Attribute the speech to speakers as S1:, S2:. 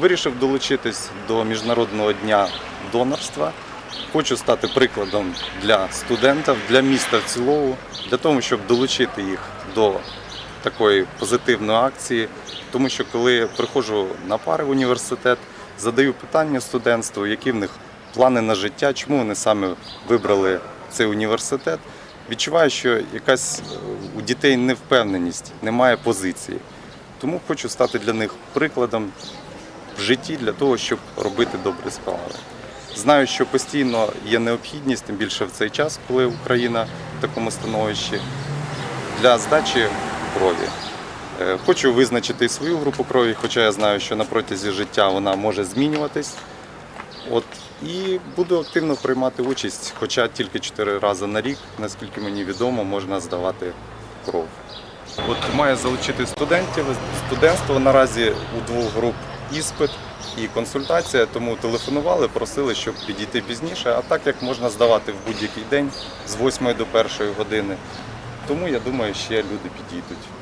S1: Вирішив долучитись до Міжнародного дня донорства. Хочу стати прикладом для студентів, для міста в цілому, для того, щоб долучити їх до такої позитивної акції. Тому що коли приходжу на пари в університет, задаю питання студентству, які в них плани на життя, чому вони саме вибрали цей університет. Відчуваю, що якась е, у дітей невпевненість, немає позиції. Тому хочу стати для них прикладом в житті для того, щоб робити добрі справи. Знаю, що постійно є необхідність, тим більше в цей час, коли Україна в такому становищі, для здачі крові. Е, Хочу визначити свою групу крові, хоча я знаю, що на протязі життя вона може змінюватись. От, і буду активно приймати участь, хоча тільки 4 рази на рік, наскільки мені відомо, можна здавати кров. От маю залучити студентів. Студентство наразі у двох груп іспит і консультація, тому телефонували, просили, щоб підійти пізніше. А так як можна здавати в будь-який день з 8 до 1 години. Тому я думаю, ще люди підійдуть.